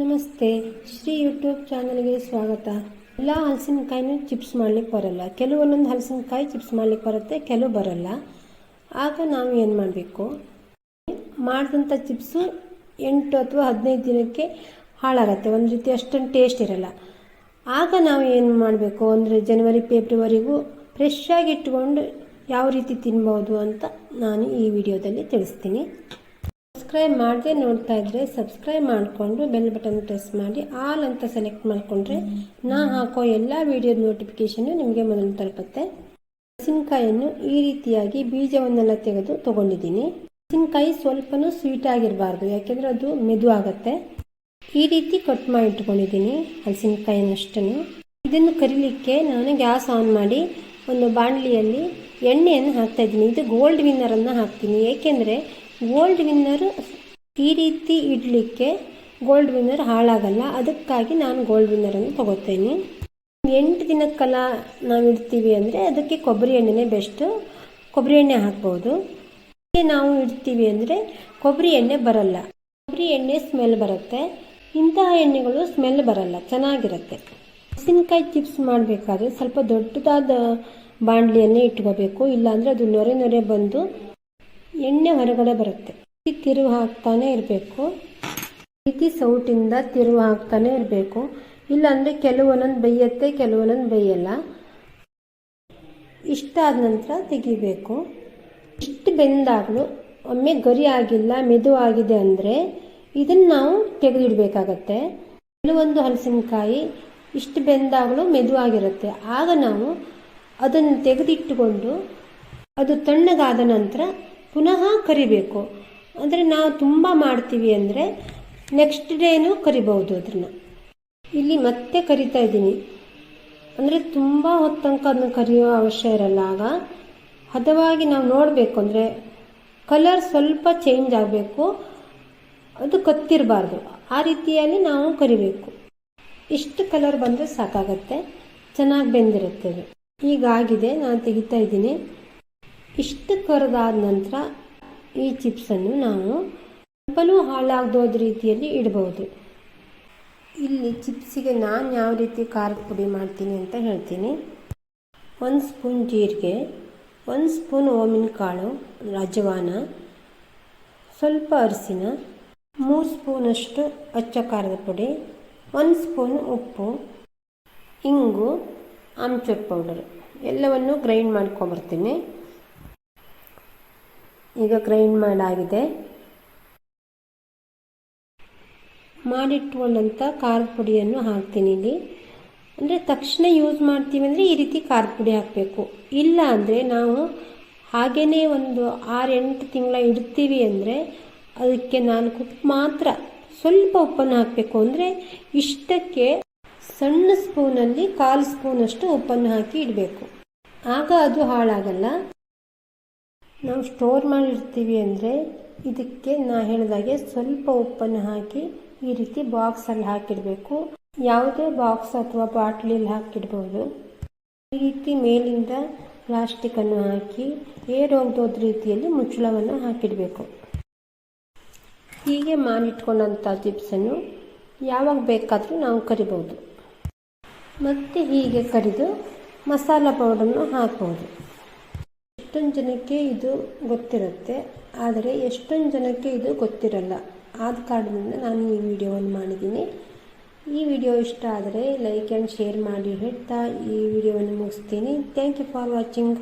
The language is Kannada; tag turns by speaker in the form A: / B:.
A: ನಮಸ್ತೆ. ಶ್ರೀ ಯೂಟ್ಯೂಬ್ ಚಾನಲ್ಗೆ ಸ್ವಾಗತ. ಎಲ್ಲ ಹಲಸಿನಕಾಯಿನೂ ಚಿಪ್ಸ್ ಮಾಡ್ಲಿಕ್ಕೆ ಬರಲ್ಲ. ಕೆಲವೊಂದೊಂದು ಹಲಸಿನಕಾಯಿ ಚಿಪ್ಸ್ ಮಾಡ್ಲಿಕ್ಕೆ ಬರುತ್ತೆ, ಕೆಲವು ಬರಲ್ಲ. ಆಗ ನಾವು ಏನು ಮಾಡಬೇಕು? ಮಾಡಿದಂಥ ಚಿಪ್ಸು ಎಂಟು ಅಥವಾ ಹದಿನೈದು ದಿನಕ್ಕೆ ಹಾಳಾಗತ್ತೆ. ಒಂದು ರೀತಿ ಅಷ್ಟೊಂದು ಟೇಸ್ಟ್ ಇರಲ್ಲ. ಆಗ ನಾವು ಏನು ಮಾಡಬೇಕು? ಅಂದರೆ ಜನವರಿ, ಫೆಬ್ರವರಿಗೂ ಫ್ರೆಶ್ ಆಗಿ ಇಟ್ಕೊಂಡು ಯಾವ ರೀತಿ ತಿನ್ಬೋದು ಅಂತ ನಾನು ಈ ವಿಡಿಯೋದಲ್ಲಿ ತಿಳಿಸ್ತೀನಿ. ಸಬ್ಸ್ಕ್ರೈಬ್ ಮಾಡದೆ ನೋಡ್ತಾ ಇದ್ರೆ ಸಬ್ಸ್ಕ್ರೈಬ್ ಮಾಡಿಕೊಂಡು ಬೆಲ್ ಬಟನ್ ಪ್ರೆಸ್ ಮಾಡಿ ಆಲ್ ಅಂತ ಸೆಲೆಕ್ಟ್ ಮಾಡಿಕೊಂಡ್ರೆ ನಾ ಹಾಕೋ ಎಲ್ಲ ವಿಡಿಯೋ ನೋಟಿಫಿಕೇಶನ್ ನಿಮಗೆ ಮೊದಲು ತಲುಪುತ್ತೆ. ಮೆಣಸಿನ್ಕಾಯನ್ನು ಈ ರೀತಿಯಾಗಿ ಬೀಜವನ್ನೆಲ್ಲ ತೆಗೆದು ತಗೊಂಡಿದ್ದೀನಿ. ಮೆಣಸಿನ್ಕಾಯಿ ಸ್ವಲ್ಪನೂ ಸ್ವೀಟ್ ಆಗಿರಬಾರ್ದು, ಯಾಕೆಂದ್ರೆ ಅದು ಮೆದು ಆಗುತ್ತೆ. ಈ ರೀತಿ ಕಟ್ ಮಾಡಿ ಇಟ್ಕೊಂಡಿದ್ದೀನಿ ಹಲಸಿನಕಾಯಿನಷ್ಟನ್ನು ಇದನ್ನು ಕರಿಲಿಕ್ಕೆ ನಾನು ಗ್ಯಾಸ್ ಆನ್ ಮಾಡಿ ಒಂದು ಬಾಣಲಿಯಲ್ಲಿ ಎಣ್ಣೆಯನ್ನು ಹಾಕ್ತಾ ಇದ್ದೀನಿ. ಇದು ಗೋಲ್ಡ್ ವಿನ್ನರನ್ನು ಹಾಕ್ತೀನಿ. ಏಕೆಂದರೆ ಗೋಲ್ಡ್ ವಿನ್ನರ್ ಈ ರೀತಿ ಇಡಲಿಕ್ಕೆ ಗೋಲ್ಡ್ ವಿನ್ನರ್ ಹಾಳಾಗಲ್ಲ. ಅದಕ್ಕಾಗಿ ನಾನು ಗೋಲ್ಡ್ ವಿನ್ನರನ್ನು ತಗೋತೇನೆ. ಎಂಟು ದಿನಕ್ಕೆಲ್ಲ ನಾವು ಇಡ್ತೀವಿ ಅಂದರೆ ಅದಕ್ಕೆ ಕೊಬ್ಬರಿ ಎಣ್ಣೆನೇ ಬೆಸ್ಟು ಕೊಬ್ಬರಿ ಎಣ್ಣೆ ಹಾಕ್ಬೋದು. ನಾವು ಇಡ್ತೀವಿ ಅಂದರೆ ಕೊಬ್ಬರಿ ಎಣ್ಣೆ ಬರಲ್ಲ. ಕೊಬ್ಬರಿ ಎಣ್ಣೆ ಸ್ಮೆಲ್ ಬರುತ್ತೆ. ಇಂತಹ ಎಣ್ಣೆಗಳು ಸ್ಮೆಲ್ ಬರಲ್ಲ. ಚೆನ್ನಾಗಿರುತ್ತೆ. ಹಸಿನಕಾಯಿ ಚಿಪ್ಸ್ ಮಾಡಬೇಕಾದ್ರೆ ಸ್ವಲ್ಪ ದೊಡ್ಡದಾದ ಬಾಣಲಿಯನ್ನೇ ಇಟ್ಕೋಬೇಕು. ಇಲ್ಲಾಂದರೆ ಅದು ನೊರೆ ನೊರೆ ಬಂದು ಎಣ್ಣೆ ಹೊರಗಡೆ ಬರುತ್ತೆ. ಈ ತಿರುವು ಹಾಕ್ತಾನೆ ಇರಬೇಕು. ರೀತಿ ಸೌಟಿಂದ ತಿರುವು ಹಾಕ್ತಾನೆ ಇರಬೇಕು. ಇಲ್ಲಾಂದರೆ ಕೆಲವೊಂದೊಂದು ಬೈಯತ್ತೆ ಕೆಲವೊಂದೊಂದು ಬೇಯಲ್ಲ. ಇಷ್ಟ ಆದ ನಂತರ ತೆಗಿಬೇಕು. ಇಷ್ಟು ಬೆಂದಾಗಲೂ, ಒಮ್ಮೆ ಗರಿ ಆಗಿಲ್ಲ, ಮೆದು ಆಗಿದೆ ಅಂದರೆ ಇದನ್ನು ನಾವು ತೆಗೆದಿಡಬೇಕಾಗತ್ತೆ. ಕೆಲವೊಂದು ಹಲಸಿನಕಾಯಿ ಇಷ್ಟು ಬೆಂದಾಗಲೂ ಮೆದುವಾಗಿರುತ್ತೆ ಆಗ ನಾವು ಅದನ್ನು ತೆಗೆದಿಟ್ಟುಕೊಂಡು ಅದು ತಣ್ಣಗಾದ ನಂತರ ಪುನಃ ಕರಿಬೇಕು. ಅಂದರೆ ನಾವು ತುಂಬ ಮಾಡ್ತೀವಿ ಅಂದರೆ ನೆಕ್ಸ್ಟ್ ಡೇನೂ ಕರಿಬಹುದು ಅದನ್ನು ಇಲ್ಲಿ ಮತ್ತೆ ಕರಿತಾ ಇದ್ದೀನಿ. ಅಂದರೆ ತುಂಬ ಹೊತ್ತಂಕ ಅದನ್ನು ಕರಿಯೋ ಅವಶ್ಯ ಇರಲ್ಲ ಆಗ. ಹದವಾಗಿ ನಾವು ನೋಡಬೇಕು ಅಂದರೆ ಕಲರ್ ಸ್ವಲ್ಪ ಚೇಂಜ್ ಆಗಬೇಕು. ಅದು ಕತ್ತಿರಬಾರ್ದು. ಆ ರೀತಿಯಲ್ಲಿ ನಾವು ಕರಿಬೇಕು. ಇಷ್ಟು ಕಲರ್ ಬಂದರೆ ಸಾಕಾಗತ್ತೆ. ಚೆನ್ನಾಗಿ ಬೆಂದಿರುತ್ತೆ ಅದು ಈಗಾಗಿದೆ ನಾನು ತೆಗಿತಾ ಇದ್ದೀನಿ. ಇಷ್ಟು ಕರೆದಾದ ನಂತರ ಈ ಚಿಪ್ಸನ್ನು ನಾವು ಸ್ವಲ್ಪನೂ ಹಾಳಾಗದೋದ ರೀತಿಯಲ್ಲಿ ಇಡಬಹುದು ಇಲ್ಲಿ ಚಿಪ್ಸಿಗೆ ನಾನು ಯಾವ ರೀತಿ ಖಾರದ ಪುಡಿ ಮಾಡ್ತೀನಿ ಅಂತ ಹೇಳ್ತೀನಿ. ಒಂದು ಸ್ಪೂನ್ ಜೀರಿಗೆ, ಒಂದು ಸ್ಪೂನ್ ಓಮಿನ ಕಾಳು ರಜವಾನ, ಸ್ವಲ್ಪ ಅರಿಸಿನ, ಮೂರು ಸ್ಪೂನಷ್ಟು ಅಚ್ಚ ಖಾರದ ಪುಡಿ, ಒಂದು ಸ್ಪೂನ್ ಉಪ್ಪು, ಇಂಗು, ಆಮ್ಚೂರ್ ಪೌಡರ್ ಎಲ್ಲವನ್ನು ಗ್ರೈಂಡ್ ಮಾಡ್ಕೊಂಬರ್ತೀನಿ ಈಗ ಗ್ರೈಂಡ್ ಮಾಡಾಗಿದೆ ಮಾಡಿಟ್ಕೊಂಡಂಥ ಖಾರದ ಪುಡಿಯನ್ನು ಹಾಕ್ತೀನಿ ಇಲ್ಲಿ. ಅಂದರೆ ತಕ್ಷಣ ಯೂಸ್ ಮಾಡ್ತೀವಿ ಅಂದರೆ ಈ ರೀತಿ ಖಾರದ ಪುಡಿ ಹಾಕಬೇಕು. ಇಲ್ಲ ಅಂದರೆ ನಾವು ಹಾಗೇ ಒಂದು ಆರು ಎಂಟು ತಿಂಗಳ ಇಡ್ತೀವಿ ಅಂದರೆ ಅದಕ್ಕೆ ನಾಲ್ಕು ಉಪ್ಪು ಮಾತ್ರ. ಸ್ವಲ್ಪ ಉಪ್ಪನ್ನು ಹಾಕಬೇಕು ಅಂದರೆ ಇಷ್ಟಕ್ಕೆ ಸಣ್ಣ ಸ್ಪೂನಲ್ಲಿ ಕಾಲು ಸ್ಪೂನಷ್ಟು ಉಪ್ಪನ್ನು ಹಾಕಿ ಇಡಬೇಕು. ಆಗ ಅದು ಹಾಳಾಗಲ್ಲ. ನಾವು ಸ್ಟೋರ್ ಮಾಡಿರ್ತೀವಿ ಅಂದರೆ ಇದಕ್ಕೆ ನಾ ಹೇಳಿದಾಗೆ ಸ್ವಲ್ಪ ಉಪ್ಪನ್ನು ಹಾಕಿ ಈ ರೀತಿ ಬಾಕ್ಸಲ್ಲಿ ಹಾಕಿಡಬೇಕು. ಯಾವುದೇ ಬಾಕ್ಸ್ ಅಥವಾ ಬಾಟ್ಲಿಯಲ್ಲಿ ಹಾಕಿಡ್ಬೋದು. ಈ ರೀತಿ ಮೇಲಿಂದ ಪ್ಲಾಸ್ಟಿಕ್ಕನ್ನು ಹಾಕಿ ಏರ್ ಹೋಗ್ದೋದ ರೀತಿಯಲ್ಲಿ ಮುಚ್ಚಳವನ್ನು ಹಾಕಿಡಬೇಕು. ಹೀಗೆ ಮಾಡಿಟ್ಕೊಂಡಂಥ ಚಿಪ್ಸನ್ನು ಯಾವಾಗ ಬೇಕಾದರೂ ನಾವು ಕರಿಬೋದು. ಮತ್ತು ಹೀಗೆ ಕರಿದು ಮಸಾಲ ಪೌಡರ್ನು ಹಾಕ್ಬೋದು. ಎಷ್ಟೊಂದು ಜನಕ್ಕೆ ಇದು ಗೊತ್ತಿರುತ್ತೆ, ಆದರೆ ಎಷ್ಟೊಂದು ಜನಕ್ಕೆ ಇದು ಗೊತ್ತಿರಲ್ಲ. ಆದ ಕಾರಣದಿಂದ ನಾನು ಈ ವಿಡಿಯೋವನ್ನು ಮಾಡಿದ್ದೀನಿ. ಈ ವಿಡಿಯೋ ಇಷ್ಟ ಆದರೆ ಲೈಕ್ ಆ್ಯಂಡ್ ಶೇರ್ ಮಾಡಿ ಹೇಳ್ತಾ ಈ ವಿಡಿಯೋವನ್ನು ಮುಗಿಸ್ತೀನಿ. Thank you for watching